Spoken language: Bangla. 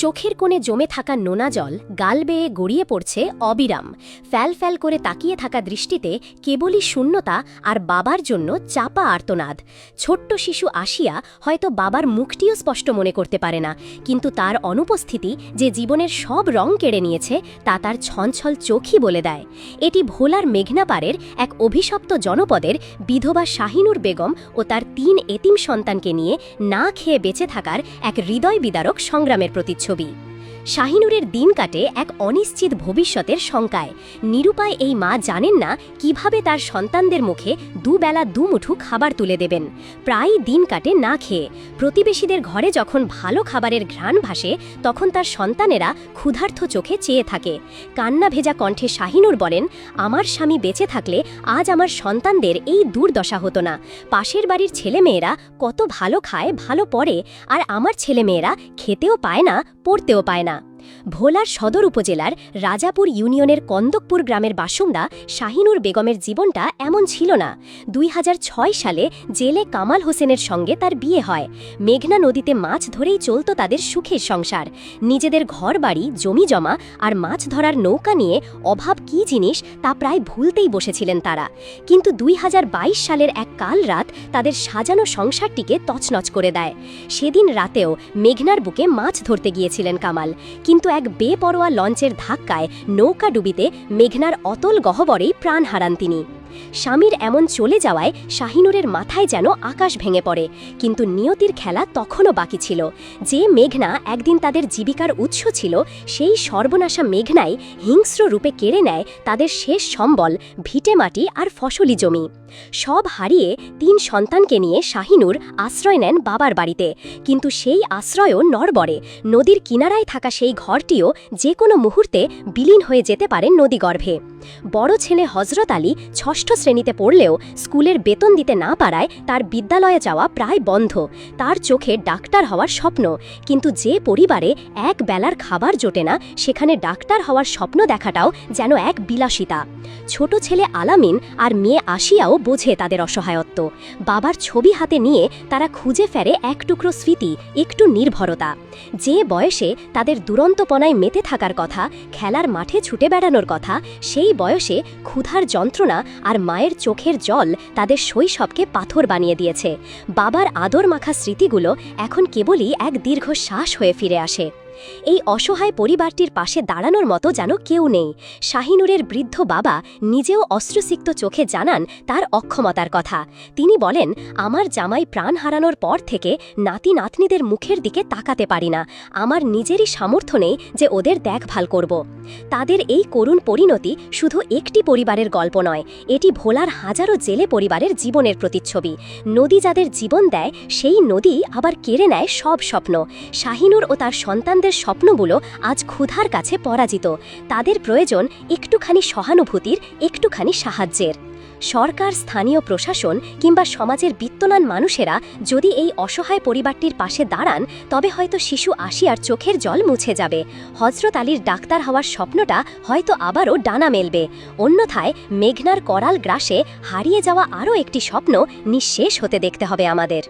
চোখের কোণে জমে থাকা নোনা জল গাল বেয়ে গড়িয়ে পড়ছে অবিরাম। ফ্যাল ফ্যাল করে তাকিয়ে থাকা দৃষ্টিতে কেবলই শূন্যতা আর বাবার জন্য চাপা আর্তনাদ। ছোট্ট শিশু আসিয়া হয়তো বাবার মুখটিও স্পষ্ট মনে করতে পারে না, কিন্তু তার অনুপস্থিতি যে জীবনের সব রং কেড়ে নিয়েছে তা তার ছঞ্ছল চোখই বলে দেয়। এটি ভোলার মেঘনাপাড়ের এক অভিশপ্ত জনপদের বিধবা শাহিনুর বেগম ও তার তিন এতিম সন্তানকে নিয়ে না খেয়ে বেঁচে থাকার এক হৃদয় বিদারক সংগ্রামের প্রতিচ্ছবি শাহিনুরের দিন কাটে এক অনিশ্চিত ভবিষ্যতের শঙ্কায়। নিরুপায় এই মা জানেন না কীভাবে তার সন্তানদের মুখে দুবেলা দুমুঠু খাবার তুলে দেবেন। প্রায়ই দিন কাটে না খেয়ে। প্রতিবেশীদের ঘরে যখন ভালো খাবারের ঘ্রাণ ভাসে, তখন তার সন্তানেরা ক্ষুধার্থ চোখে চেয়ে থাকে। কান্না ভেজা কণ্ঠে শাহিনুর বলেন, আমার স্বামী বেঁচে থাকলে আজ আমার সন্তানদের এই দুর্দশা হতো না। পাশের বাড়ির ছেলেমেয়েরা কত ভালো খায়, ভালো পড়ে, আর আমার ছেলেমেয়েরা খেতেও পায় না পড়তেও পায় না। ভোলার সদর উপজেলার রাজাপুর ইউনিয়নের কন্দকপুর গ্রামের বাসিন্দা শাহিনুর বেগমের জীবনটা এমন ছিল না। দুই হাজার ছয় সালে জেলে কামাল হোসেনের সঙ্গে তার বিয়ে হয়। মেঘনা নদীতে মাছ ধরেই চলত তাদের সুখের সংসার। নিজেদের ঘর বাড়ি জমি জমা আর মাছ ধরার নৌকা নিয়ে অভাব কী জিনিস তা প্রায় ভুলতেই বসেছিলেন তারা। কিন্তু দুই হাজার বাইশ সালের এক কাল রাত তাদের সাজানো সংসারটিকে তছনছ করে দেয়। সেদিন রাতেও মেঘনার বুকে মাছ ধরতে গিয়েছিলেন কামাল। কিন্তু এক বেপরোয়া লঞ্চের ধাক্কায় নৌকা ডুবিতে মেঘনার অতল গহ্বরেই প্রাণ হারান তিনি। স্বামীর এমন চলে যাওয়ায় শাহিনুরের মাথায় যেন আকাশ ভেঙে পড়ে, কিন্তু নিয়তির খেলা তখনও বাকি ছিল। যে মেঘনা একদিন তাদের জীবিকার উৎস ছিল, সেই সর্বনাশা মেঘনাই হিংস্র রূপে কেড়ে নেয় তাদের শেষ সম্বল, ভিটে মাটি আর ফসলি জমি। সব হারিয়ে তিন সন্তানকে নিয়ে শাহিনুর আশ্রয় নেন বাবার বাড়িতে, কিন্তু সেই আশ্রয়ও নড়বড়ে। নদীর কিনারায় থাকা সেই ঘরটিও যে কোনো মুহূর্তে বিলীন হয়ে যেতে পারে নদীগর্ভে। বড় ছেলে হজরত আলী ষষ্ঠ শ্রেণীতে পড়লেও স্কুলের বেতন দিতে না পারায় তার বিদ্যালয়ে যাওয়া প্রায় বন্ধ। তার চোখে ডাক্তার হওয়ার স্বপ্ন, কিন্তু যে পরিবারে এক বেলার খাবার জোটে না, সেখানে ডাক্তার হওয়ার স্বপ্ন দেখাটাও যেন এক বিলাসিতা। ছোট ছেলে আলামিন আর মেয়ে আসিয়াও বোঝে তাদের অসহায়ত্ব। বাবার ছবি হাতে নিয়ে তারা খুঁজে ফেরে এক টুকরো স্মৃতি, একটু নির্ভরতা। যে বয়সে তাদের দুরন্তপনায় মেতে থাকার কথা, খেলার মাঠে ছুটে বেড়ানোর কথা, সেই বয়সে ক্ষুধার যন্ত্রণা আর মায়ের চোখের জল তাদের শৈশবকে পাথর বানিয়ে দিয়েছে। বাবার আদর মাখা স্মৃতিগুলো এখন কেবলই এক দীর্ঘ শ্বাস হয়ে ফিরে আসে। এই অসহায় পরিবারটির পাশে দাঁড়ানোর মতো যেন কেউ নেই। শাহিনুরের বৃদ্ধ বাবা নিজেও অস্ত্রসিক্ত চোখে জানান তার অক্ষমতার কথা। তিনি বলেন, আমার জামাই প্রাণ হারানোর পর থেকে নাতি নাতনিদের মুখের দিকে তাকাতে পারি না। আমার নিজেরই সামর্থ্য নেই যে ওদের দেখভাল করব। তাদের এই করুণ পরিণতি শুধু একটি পরিবারের গল্প নয়, এটি ভোলার হাজারো জেলে পরিবারের জীবনের প্রতিচ্ছবি। নদী যাদের জীবন দেয়, সেই নদী আবার কেড়ে নেয় সব স্বপ্ন। শাহিনুর ও তার সন্তানদের স্বপ্নগুলো আজ ক্ষুধার কাছে পরাজিত। তাদের প্রয়োজন একটুখানি সহানুভূতির, একটুখানি সাহায্যের। সরকার, স্থানীয় প্রশাসন কিংবা সমাজের বিত্তনান মানুষেরা যদি এই অসহায় পরিবারটির পাশে দাঁড়ান, তবে হয়তো শিশু আসিয়ার চোখের জল মুছে যাবে। হজরত আলীর ডাক্তার হওয়ার স্বপ্নটা হয়তো আবারও ডানা মেলবে। অন্যথায় মেঘনার করাল গ্রাসে হারিয়ে যাওয়া আরও একটি স্বপ্ন নিঃশেষ হতে দেখতে হবে আমাদের।